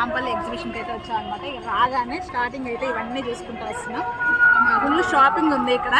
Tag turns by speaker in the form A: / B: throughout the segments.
A: అనేసి నాంపల్లి ఎగ్జిబిషన్కి అయితే వచ్చాం అనమాట రాగానే స్టార్టింగ్ అయితే ఇవన్నీ చూసుకుంటూ వస్తున్నాం. ఫుల్ షాపింగ్ ఉంది ఇక్కడ.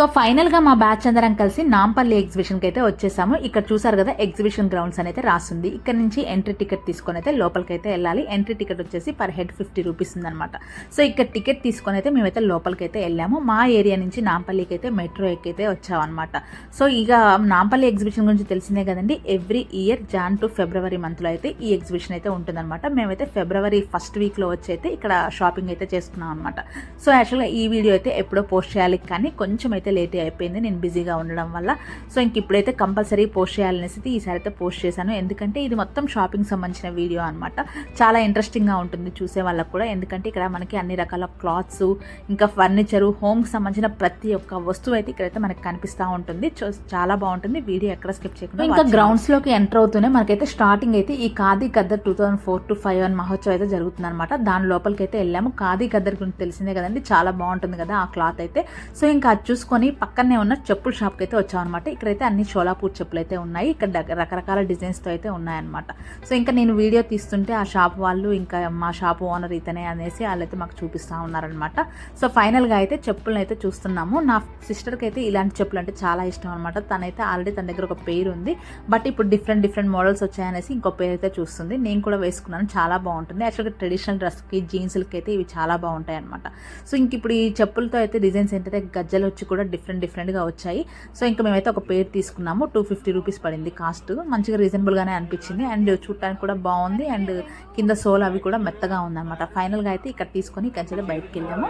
B: సో ఫైనల్గా మా బ్యాచ్ అందరం కలిసి నాంపల్లి ఎగ్జిబిషన్కి అయితే వచ్చేసాము. ఇక్కడ చూసారు కదా ఎగ్జిబిషన్ గ్రౌండ్స్ అని అయితే రాస్తుంది ఇక్కడ నుంచి ఎంట్రీ టికెట్ తీసుకొని అయితే లోపలికి అయితే వెళ్ళాలి. ఎంట్రీ టికెట్ వచ్చేసి పర్ హెడ్ ఫిఫ్టీ రూపీస్ ఉందన్నమాట. సో ఇక్కడ టికెట్ తీసుకొని అయితే మేమైతే లోపలికి అయితే వెళ్ళాము. మా ఏరియా నుంచి నాంపల్లికి అయితే మెట్రో ఎక్కైతే వచ్చామన్నమాట. సో ఇక నాంపల్లి ఎగ్జిబిషన్ గురించి తెలిసిందే కదండి. Every year Jan to February మంత్లో అయితే ఈ ఎగ్జిబిషన్ అయితే ఉంటుందన్నమాట. మేమైతే ఫిబ్రవరి ఫస్ట్ వీక్లో వచ్చి అయితే ఇక్కడ షాపింగ్ అయితే చేసుకున్నాం అనమాట సో యాక్చువల్గా ఈ వీడియో అయితే ఎప్పుడో పోస్ట్ చేయాలి కానీ కొంచెం అయితే లేట్ అయిపోయింది. నేను బిజీగా ఉండడం వల్ల. సో ఇంక ఇప్పుడైతే కంపల్సరీ పోస్ట్ చేయాలనేసి అయితే ఈసారి అయితే పోస్ట్ చేశాను. ఎందుకంటే ఇది మొత్తం షాపింగ్ సంబంధించిన వీడియో అనమాట చాలా ఇంట్రెస్టింగ్గా ఉంటుంది చూసే వాళ్ళకు కూడా. ఎందుకంటే ఇక్కడ మనకి అన్ని రకాల క్లాత్స్ ఇంకా ఫర్నిచరు హోమ్కి సంబంధించిన ప్రతి ఒక్క వస్తువు అయితే ఇక్కడైతే మనకి కనిపిస్తూ ఉంటుంది. చాలా బాగుంటుంది. వీడియో ఎక్కడ స్కిప్ చేయకుండా ఇంకా గ్రౌండ్స్లోకి ఎంటర్ అవుతూనే మనకైతే స్టార్టింగ్ అయితే ఈ Khadi Gaddar two thousand four to five one మహోత్సవం అయితే జరుగుతుంది అనమాట దాని లోపలికి అయితే వెళ్ళాము. ఖాదీ గద్దర్ గురించి తెలిసిందే కదండి. చాలా బాగుంటుంది కదా ఆ క్లాత్ అయితే. సో ఇంకా అది చూసుకొని పక్కనే ఉన్న చెప్పుల షాప్కి అయితే వచ్చామన్నమాట. ఇక్కడైతే అన్ని షోలాపూర్ చెప్పులు అయితే ఉన్నాయి. ఇక్కడ రకరకాల డిజైన్స్తో అయితే ఉన్నాయన్నమాట. సో ఇంకా నేను వీడియో తీస్తుంటే ఆ షాప్ వాళ్ళు ఇంకా మా షాప్ ఓనర్ ఇతనే అనేసి వాళ్ళైతే మాకు చూపిస్తూ ఉన్నారనమాట సో ఫైనల్గా అయితే చెప్పులను అయితే చూస్తున్నాము. నా సిస్టర్కి అయితే ఇలాంటి చెప్పులు అంటే చాలా ఇష్టం అనమాట తనైతే ఆల్రెడీ తన దగ్గర ఒక పేరు ఉంది. బట్ ఇప్పుడు డిఫరెంట్ డిఫరెంట్ మోడల్స్ వచ్చాయనేసి ఇంకో పేరు అయితే చూస్తుంది. నేను కూడా వేసుకున్నాను. చాలా బాగుంటుంది. యాక్చువల్గా ట్రెడిషనల్ డ్రెస్కి జీన్స్లకి అయితే ఇవి చాలా బాగుంటాయి అనమాట సో ఇంక ఇప్పుడు ఈ చెప్పులతో అయితే డిజైన్స్ ఏంటంటే గజ్జలు వచ్చి కూడా డిఫరెంట్ డిఫరెంట్గా వచ్చాయి. సో ఇంకా మేమైతే ఒక పేరు తీసుకున్నాము. టూ ఫిఫ్టీ రూపీస్ పడింది కాస్ట్ మంచిగా రీజనబుల్గానే అనిపించింది. అండ్ చూడటానికి కూడా బాగుంది. అండ్ కింద సోల్ అవి కూడా మెత్తగా ఉందన్నమాట. ఫైనల్గా అయితే ఇక్కడ తీసుకొని ఇక్కడ బయటకు వెళ్ళాము.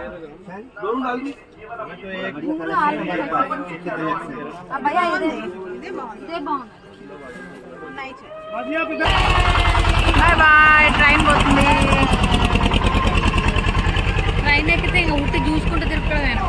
A: బాయ్ బాయ్ ట్రైన్ పోతుంది. ట్రైన్ ఎక్కితే ఇంకా ఉట్టి చూసుకుంటూ తిరుపడమేనా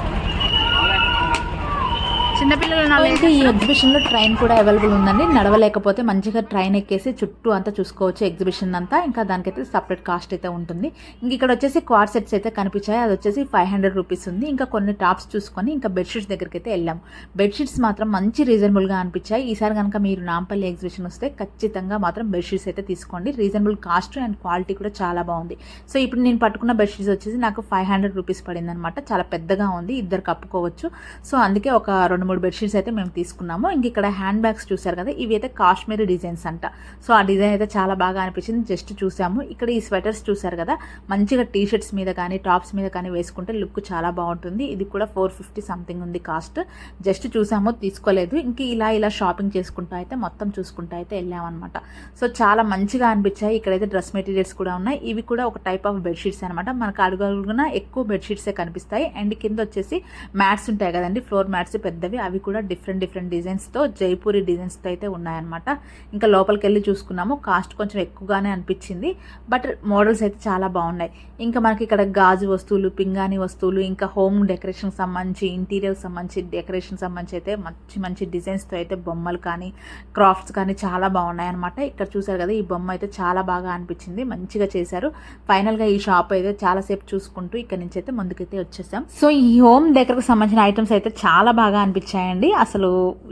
A: చిన్నపిల్లలు
B: ఈ ఎగ్జిబిషన్లో ట్రైన్ కూడా అవైలబుల్ ఉందండి. నడవలేకపోతే మంచిగా ట్రైన్ ఎక్కేసి చుట్టూ అంతా చూసుకోవచ్చు ఎగ్జిబిషన్ అంతా. ఇంకా దానికైతే సపరేట్ కాస్ట్ అయితే ఉంటుంది. ఇంక ఇక్కడ వచ్చేసి క్వాడ్ సెట్స్ అయితే కనిపించాయి. అది వచ్చేసి ఫైవ్ హండ్రెడ్ రూపీస్ ఉంది. ఇంకా కొన్ని టాప్స్ చూసుకొని ఇంకా బెడ్షీట్స్ దగ్గరికి అయితే వెళ్ళాం. బెడ్షీట్స్ మాత్రం మంచి రీజనబుల్గా అనిపించాయి. ఈసారి కనుక మీరు నాంపల్లి ఎగ్జిబిషన్ వస్తే ఖచ్చితంగా మాత్రం బెడ్షీట్స్ అయితే తీసుకోండి. రీజనబుల్ కాస్ట్ అండ్ క్వాలిటీ కూడా చాలా బాగుంది. సో ఇప్పుడు నేను పట్టుకున్న బెడ్షీట్స్ వచ్చేసి నాకు ఫైవ్ హండ్రెడ్ రూపీస్ పడింది అనమాట చాలా పెద్దగా ఉంది. ఇద్దరు కప్పుకోవచ్చు. సో అందుకే ఒక రెండు మూడు బెడ్షీట్స్ అయితే మేము తీసుకున్నాము. ఇంక ఇక్కడ హ్యాండ్ బ్యాగ్స్ చూసారు కదా ఇవి అయితే కాశ్మీరీ డిజైన్స్ అంట. సో ఆ డిజైన్ అయితే చాలా బాగా అనిపించింది. జస్ట్ చూసాము. ఇక్కడ ఈ స్వెటర్స్ చూసారు కదా మంచిగా టీ షర్ట్స్ మీద కానీ టాప్స్ మీద కానీ వేసుకుంటే లుక్ చాలా బాగుంటుంది. ఇది కూడా ఫోర్ ఫిఫ్టీ సంథింగ్ ఉంది కాస్ట్ జస్ట్ చూసాము తీసుకోలేదు. ఇంక ఇలా ఇలా షాపింగ్ చేసుకుంటూ అయితే మొత్తం చూసుకుంటూ అయితే వెళ్ళామన్నమాట. సో చాలా మంచిగా అనిపించాయి. ఇక్కడైతే డ్రెస్ మెటీరియల్స్ కూడా ఉన్నాయి. ఇవి కూడా ఒక టైప్ ఆఫ్ బెడ్షీట్స్ అనమాట మనకు అడుగున ఎక్కువ బెడ్షీట్సే కనిపిస్తాయి. అండ్ కింద వచ్చేసి మ్యాట్స్ ఉంటాయి కదండి ఫ్లోర్ మ్యాట్స్ పెద్దవి. అవి కూడా డిఫరెంట్ డిఫరెంట్ డిజైన్స్తో జైపూరి డిజైన్స్తో అయితే ఉన్నాయన్నమాట. ఇంకా లోపలికి వెళ్ళి చూసుకున్నాము. కాస్ట్ కొంచెం ఎక్కువగానే అనిపించింది. బట్ మోడల్స్ అయితే చాలా బాగున్నాయి. ఇంకా మనకి ఇక్కడ గాజు వస్తువులు పింగాణి వస్తువులు ఇంకా హోమ్ డెకరేషన్ సంబంధించి ఇంటీరియర్ సంబంధించి డెకరేషన్ సంబంధించి అయితే మంచి మంచి డిజైన్స్తో అయితే బొమ్మలు కానీ క్రాఫ్ట్స్ కానీ చాలా బాగున్నాయి అనమాట ఇక్కడ చూసారు కదా ఈ బొమ్మ అయితే చాలా బాగా అనిపించింది. మంచిగా చేశారు. ఫైనల్గా ఈ షాప్ అయితే చాలాసేపు చూసుకుంటూ ఇక్కడ నుంచి అయితే ముందుకైతే వచ్చేసాం. సో ఈ హోమ్ డెకర్కి సంబంధించిన ఐటమ్స్ అయితే చాలా బాగా అనిపించాయండి అసలు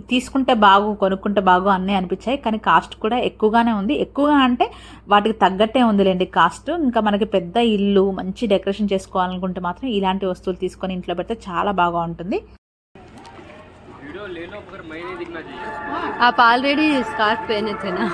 B: తీసుకుంటే బాగు కొనుక్కుంటే బాగు అన్నీ అనిపించాయి కానీ కాస్ట్ కూడా ఎక్కువగానే ఉంది ఎక్కువగా అంటే వాటికి తగ్గట్టే ఉందిలేండి కాస్ట్ ఇంకా మనకి పెద్ద ఇల్లు మంచి డెకరేషన్ చేసుకోవాలనుకుంటే మాత్రం ఇలాంటి వస్తువులు తీసుకొని ఇంట్లో పెడితే చాలా బాగా ఉంటుంది
C: वीडियो ले लो मगर मैं नहीं दिखना चाहिए
D: आप ऑलरेडी स्कार्फ पहने थे ना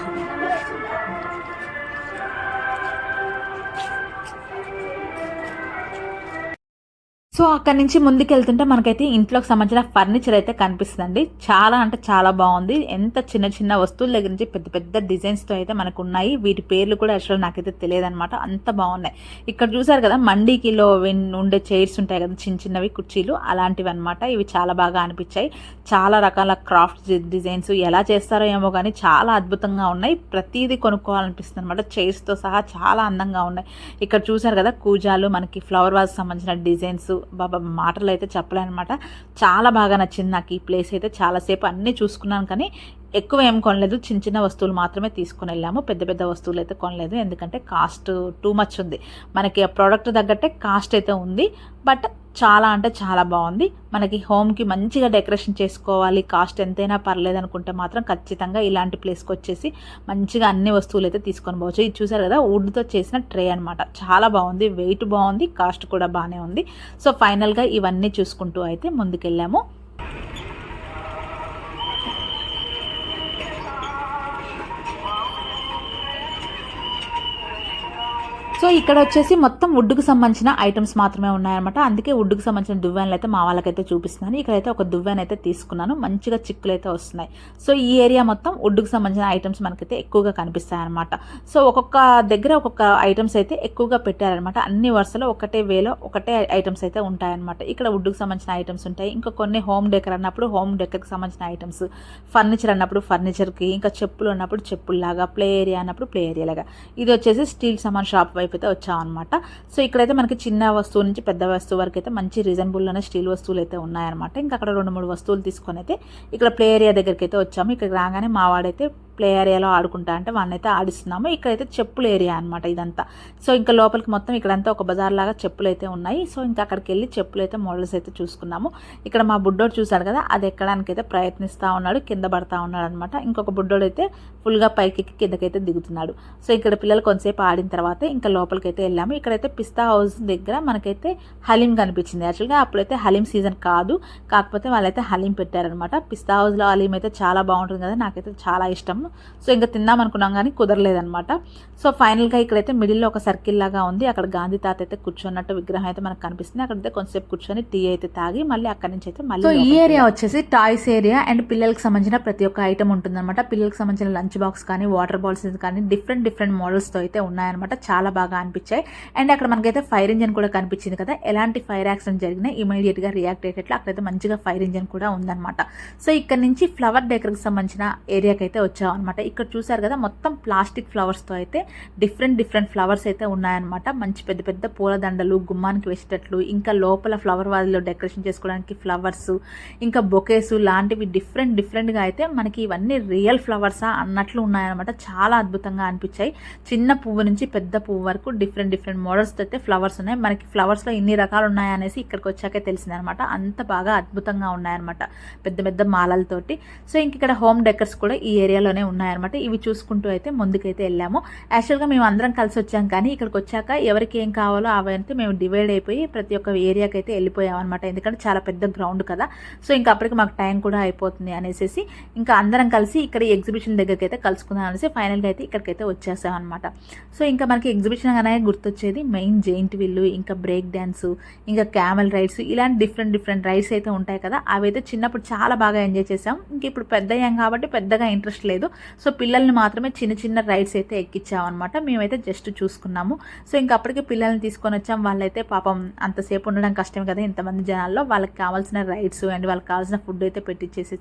B: సో అక్కడి నుంచి ముందుకు వెళ్తుంటే మనకైతే ఇంట్లోకి సంబంధించిన ఫర్నిచర్ అయితే కనిపిస్తుందండి. చాలా అంటే చాలా బాగుంది. ఎంత చిన్న చిన్న వస్తువుల దగ్గర నుంచి పెద్ద పెద్ద డిజైన్స్తో అయితే మనకు ఉన్నాయి వీటి పేర్లు కూడా అసలు నాకైతే తెలియదు అనమాట అంత బాగున్నాయి. ఇక్కడ చూసారు కదా మండీకిలో ఉండే చైర్స్ ఉంటాయి కదా చిన్న చిన్నవి కుర్చీలు అలాంటివి అనమాట ఇవి చాలా బాగా అనిపించాయి. చాలా రకాల క్రాఫ్ట్ డిజైన్స్ ఎలా చేస్తారో ఏమో కానీ చాలా అద్భుతంగా ఉన్నాయి. ప్రతిదీ కొనుక్కోవాలనిపిస్తుంది అనమాట చైర్స్తో సహా చాలా అందంగా ఉన్నాయి. ఇక్కడ చూసారు కదా కూజాలు మనకి ఫ్లవర్ వాజ్ సంబంధించిన డిజైన్స్ బాబా మాటలు అయితే చెప్పలేనమాట. చాలా బాగా నచ్చింది నాకు ఈ ప్లేస్ అయితే. చాలాసేపు అన్నీ చూసుకున్నాను కానీ
E: ఎక్కువ ఏం కొనలేదు. చిన్న చిన్న వస్తువులు మాత్రమే తీసుకుని వెళ్ళాము. పెద్ద పెద్ద వస్తువులు అయితే కొనలేదు. ఎందుకంటే కాస్ట్ టూ మచ్ ఉంది. మనకి ఆ ప్రోడక్ట్ తగ్గట్టే కాస్ట్ అయితే ఉంది. బట్ చాలా అంటే చాలా బాగుంది. మనకి హోమ్కి మంచిగా డెకరేషన్ చేసుకోవాలి. కాస్ట్ ఎంతైనా పర్లేదు అనుకుంటే మాత్రం ఖచ్చితంగా ఇలాంటి ప్లేస్కి వచ్చేసి మంచిగా అన్ని వస్తువులు అయితే తీసుకొని పోవచ్చు. ఇది చూసారు కదా వుడ్తో చేసిన ట్రే అనమాట చాలా బాగుంది. వెయిట్ బాగుంది. కాస్ట్ కూడా బాగానే ఉంది. సో ఫైనల్గా ఇవన్నీ చూసుకుంటూ అయితే ముందుకెళ్ళాము. సో ఇక్కడ వచ్చేసి మొత్తం వుడ్కి సంబంధించిన ఐటమ్స్ మాత్రమే ఉన్నాయన్నమాట. అందుకే వుడ్కి సంబంధించిన దువ్వెనలు అయితే మా వాళ్ళకైతే చూపిస్తున్నాను. ఇక్కడైతే ఒక దువ్వెన అయితే తీసుకున్నాను. మంచిగా చిక్కులు అయితే వస్తున్నాయి. సో ఈ ఏరియా మొత్తం వుడ్కి సంబంధించిన ఐటమ్స్ మనకైతే ఎక్కువగా కనిపిస్తాయి అనమాట సో ఒక్కొక్క దగ్గర ఒక్కొక్క ఐటమ్స్ అయితే ఎక్కువగా పెట్టారనమాట అన్ని వరుసలో ఒకటే వేలో ఒకటే ఐటమ్స్ అయితే ఉంటాయన్నమాట. ఇక్కడ వుడ్కి సంబంధించిన ఐటమ్స్ ఉంటాయి. ఇంకా కొన్ని హోమ్ డెకర్ అన్నప్పుడు హోమ్ డెకర్కి సంబంధించిన ఐటమ్స్ ఫర్నిచర్ అన్నప్పుడు ఫర్నిచర్కి ఇంకా చెప్పులు అన్నప్పుడు చెప్పుల్లాగా ప్లే ఏరియా అన్నప్పుడు ప్లే ఏరియా లాగా. ఇది వచ్చేసి స్టీల్ సామాన్ షాప్ వైపు అయితే అనమాట సో ఇక్కడైతే మనకి చిన్న వస్తువు నుంచి పెద్ద వస్తువు వరకు అయితే మంచి రీజనబుల్లోనే స్టీల్ వస్తువులు అయితే ఉన్నాయన్నమాట. ఇంకా అక్కడ రెండు మూడు వస్తువులు తీసుకొని అయితే ఇక్కడ ప్లే ఏరియా దగ్గరికి అయితే వచ్చాము. ఇక్కడ రాగానే మా వాడైతే ప్లే ఏరియాలో ఆడుకుంటా అంటే వాడినైతే ఆడిస్తున్నాము. ఇక్కడైతే చెప్పుల ఏరియా అనమాట ఇదంతా. సో ఇంకా లోపలికి మొత్తం ఇక్కడంతా ఒక బజార్ లాగా చెప్పులు అయితే ఉన్నాయి. సో ఇంకా అక్కడికి వెళ్ళి చెప్పులు అయితే మోడల్స్ అయితే చూసుకున్నాము. ఇక్కడ మా బుడ్డోడు చూశాడు కదా అది ఎక్కడానికి అయితే ప్రయత్నిస్తూ ఉన్నాడు కింద పడతా ఉన్నాడు అనమాట ఇంకొక బుడ్డోడు అయితే ఫుల్గా పైకి ఎక్కి కిందకైతే దిగుతున్నాడు. సో ఇక్కడ పిల్లలు కొంతసేపు ఆడిన తర్వాత ఇంకా లోపలికి అయితే వెళ్ళాము. ఇక్కడైతే పిస్తా హౌస్ దగ్గర మనకైతే హలీం కనిపించింది. యాక్చువల్గా అప్పుడైతే హలీం సీజన్ కాదు. కాకపోతే వాళ్ళైతే హలీం పెట్టారనమాట పిస్తా హౌస్లో హలీం అయితే చాలా బాగుంటుంది కదా నాకైతే చాలా ఇష్టం. సో ఇంకా తిందాం అనుకున్నాం కానీ కుదరలేదనమాట సో ఫైనల్గా ఇక్కడైతే మిడిల్లో ఒక సర్కిల్ లాగా ఉంది. అక్కడ గాంధీ తాత అయితే కూర్చున్నట్టు విగ్రహం అయితే మనకు కనిపిస్తుంది. అక్కడైతే కొంతసేపు కూర్చొని టీ అయితే తాగి మళ్ళీ అక్కడి నుంచి అయితే మళ్ళీ
B: సో ఈ ఏరియా వచ్చేసి టాయ్స్ ఏరియా అండ్ పిల్లలకి సంబంధించిన ప్రతి ఒక్క ఐటమ్ ఉంటుందన్నమాట. పిల్లలకి సంబంధించిన లంచ్ బాక్స్ కానీ వాటర్ బాల్స్ కానీ డిఫరెంట్ డిఫరెంట్ మోడల్స్తో అయితే ఉన్నాయన్నమాట. చాలా బాగా అనిపించాయి. అండ్ అక్కడ మనకైతే ఫైర్ ఇంజన్ కూడా కనిపించింది కదా. ఎలాంటి ఫైర్ యాక్సిడెంట్ జరిగినా ఇమీడియట్గా రియాక్ట్ అయ్యేటట్లు అక్కడైతే మంచిగా ఫైర్ ఇంజన్ కూడా ఉందన్నమాట. సో ఇక్కడ నుంచి ఫ్లవర్ డెకర్కి సంబంధించిన ఏరియాకి అయితే వచ్చాం. అనమాట ఇక్కడ చూసారు కదా మొత్తం ప్లాస్టిక్ ఫ్లవర్స్తో అయితే డిఫరెంట్ డిఫరెంట్ ఫ్లవర్స్ అయితే ఉన్నాయన్నమాట. మంచి పెద్ద పెద్ద పూలదండలు గుమ్మానికి వేసేటట్లు ఇంకా లోపల ఫ్లవర్ వాజ్లో డెకరేషన్ చేసుకోవడానికి ఫ్లవర్స్ ఇంకా బొకేస్ లాంటివి డిఫరెంట్ డిఫరెంట్గా అయితే మనకి ఇవన్నీ రియల్ ఫ్లవర్సా అన్నట్లు ఉన్నాయన్నమాట. చాలా అద్భుతంగా అనిపించాయి. చిన్న పువ్వు నుంచి పెద్ద పువ్వు వరకు డిఫరెంట్ డిఫరెంట్ మోడల్స్తో అయితే ఫ్లవర్స్ ఉన్నాయి. మనకి ఫ్లవర్స్లో ఇన్ని రకాలు ఉన్నాయనేసి ఇక్కడికి వచ్చాకే తెలిసిందనమాట అంత బాగా అద్భుతంగా ఉన్నాయన్నమాట పెద్ద పెద్ద మాలలతోటి. సో ఇంక ఇక్కడ హోమ్ డెకర్స్ కూడా ఈ ఏరియాలోనే ఉన్నాయన్నమాట. ఇవి చూసుకుంటూ అయితే ముందుకైతే వెళ్ళాము. యాక్చువల్గా మేము అందరం కలిసి వచ్చాం కానీ ఇక్కడికి వచ్చాక ఎవరికి ఏం కావాలో అవంతా మేము డివైడ్ అయిపోయి ప్రతి ఒక్క ఏరియాకి అయితే వెళ్ళిపోయాం అనమాట ఎందుకంటే చాలా పెద్ద గ్రౌండ్ కదా. సో ఇంకా అప్పటికి మాకు టైం కూడా అయిపోతుంది అనేసి ఇంకా అందరం కలిసి ఇక్కడ ఎగ్జిబిషన్ దగ్గరికి అయితే కలుసుకుందాం అనేసి ఫైనల్గా అయితే ఇక్కడికైతే వచ్చేసాం అనమాట సో ఇంకా మనకి ఎగ్జిబిషన్ అనేది గుర్తొచ్చేది మెయిన్ జెయింట్ విల్లు ఇంకా బ్రేక్ డ్యాన్స్ ఇంకా క్యామెల్ రైడ్స్ ఇలాంటి డిఫరెంట్ డిఫరెంట్ రైడ్స్ అయితే ఉంటాయి కదా. అవి అయితే చిన్నప్పుడు చాలా బాగా ఎంజాయ్ చేసాం ఇంక ఇప్పుడు పెద్ద అయ్యాం కాబట్టి పెద్దగా ఇంట్రెస్ట్ లేదు. సో పిల్లల్ని మాత్రమే చిన్న చిన్న రైడ్స్ అయితే ఎక్కించామన్నమాట. మేమైతే జస్ట్ చూసుకున్నాము. సో ఇంకా అప్పటికే పిల్లల్ని తీసుకొని వచ్చాం. వాళ్ళైతే పాపం అంతసేపు ఉండడం కష్టం కదా ఇంతమంది జనాల్లో. వాళ్ళకి కావాల్సిన రైడ్స్ అండ్ వాళ్ళకి కావాల్సిన ఫుడ్ అయితే పెట్టించేసి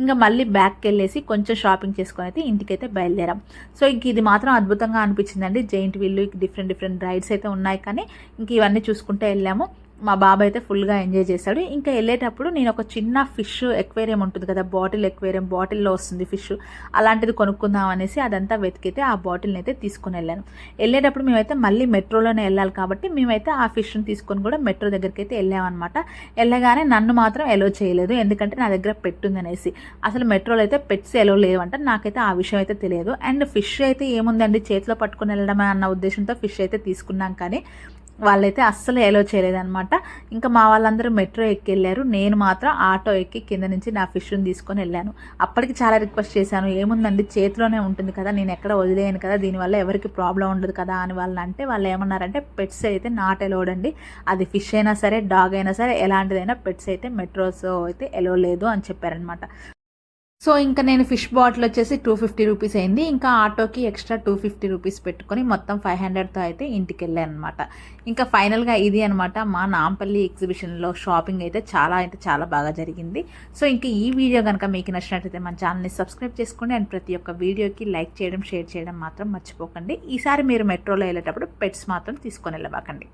B: ఇంకా మళ్ళీ బ్యాక్కి వెళ్ళేసి కొంచెం షాపింగ్ చేసుకొని అయితే ఇంటికైతే బయలుదేరాం. సో ఇంక ఇది మాత్రం అద్భుతంగా అనిపించిందండి. జైంట్ వీళ్ళు డిఫరెంట్ డిఫరెంట్ రైడ్స్ అయితే ఉన్నాయి. కానీ ఇంక ఇవన్నీ చూసుకుంటే వెళ్ళాము. మా బాబాయ్ అయితే ఫుల్గా ఎంజాయ్ చేశాడు. ఇంకా వెళ్ళేటప్పుడు నేను ఒక చిన్న ఫిష్ ఎక్వేరియం ఉంటుంది కదా బాటిల్ ఎక్వేరియం బాటిల్లో వస్తుంది ఫిష్. అలాంటిది కొనుక్కుందాం అనేసి అదంతా వెతికితే ఆ బాటిల్ని అయితే తీసుకుని వెళ్ళాను. వెళ్ళేటప్పుడు మేమైతే మళ్ళీ మెట్రోలోనే వెళ్ళాలి కాబట్టి మేమైతే ఆ ఫిష్ని తీసుకొని కూడా మెట్రో దగ్గరికి అయితే వెళ్ళామన్నమాట. వెళ్ళగానే నన్ను మాత్రం ఎలో చేయలేదు. ఎందుకంటే నా దగ్గర పెట్టుంది అనేసి. అసలు మెట్రోలో అయితే పెట్స్ ఎలో లేవంట. నాకైతే ఆ విషయం అయితే తెలియదు. అండ్ ఫిష్ అయితే ఏముందండి? చేతిలో పట్టుకుని వెళ్ళడమే అన్న ఉద్దేశంతో ఫిష్ అయితే తీసుకున్నాం కానీ వాళ్ళైతే అస్సలు ఎలో చేయలేదన్నమాట. ఇంకా మా వాళ్ళందరూ మెట్రో ఎక్కి వెళ్ళారు నేను మాత్రం ఆటో ఎక్కి కింద నుంచి నా ఫిష్ని తీసుకొని వెళ్ళాను. అప్పటికి చాలా రిక్వెస్ట్ చేశాను. ఏముందండి? చేతిలోనే ఉంటుంది కదా నేను ఎక్కడ వదిలేయను కదా దీనివల్ల ఎవరికి ప్రాబ్లం ఉండదు కదా అని వాళ్ళని అంటే వాళ్ళు ఏమన్నారంటే పెట్స్ అయితే నాట్ ఎలోడ్ అండి. అది ఫిష్ అయినా సరే డాగ్ అయినా సరే ఎలాంటిదైనా పెట్స్ అయితే మెట్రోస్ అయితే ఎలో లేదు అని చెప్పారనమాట సో ఇంకా నేను ఫిష్ బాటిల్ వచ్చేసి టూ ఫిఫ్టీ రూపీస్ అయింది. ఇంకా ఆటోకి ఎక్స్ట్రా టూ ఫిఫ్టీ రూపీస్ పెట్టుకొని మొత్తం ఫైవ్ హండ్రెడ్తో అయితే ఇంటికి వెళ్ళాను అనమాట ఇంకా ఫైనల్గా ఇది అనమాట మా నాంపల్లి ఎగ్జిబిషన్లో షాపింగ్ అయితే చాలా అయితే చాలా బాగా జరిగింది. సో ఇంకా ఈ వీడియో కనుక మీకు నచ్చినట్లయితే మన ఛానల్ని సబ్స్క్రైబ్ చేసుకోండి. అండ్ ప్రతి ఒక్క వీడియోకి లైక్ చేయడం షేర్ చేయడం మాత్రం మర్చిపోకండి. ఈసారి మీరు మెట్రోలో వెళ్ళేటప్పుడు పెట్స్ మాత్రం తీసుకొని వెళ్ళబాకండి.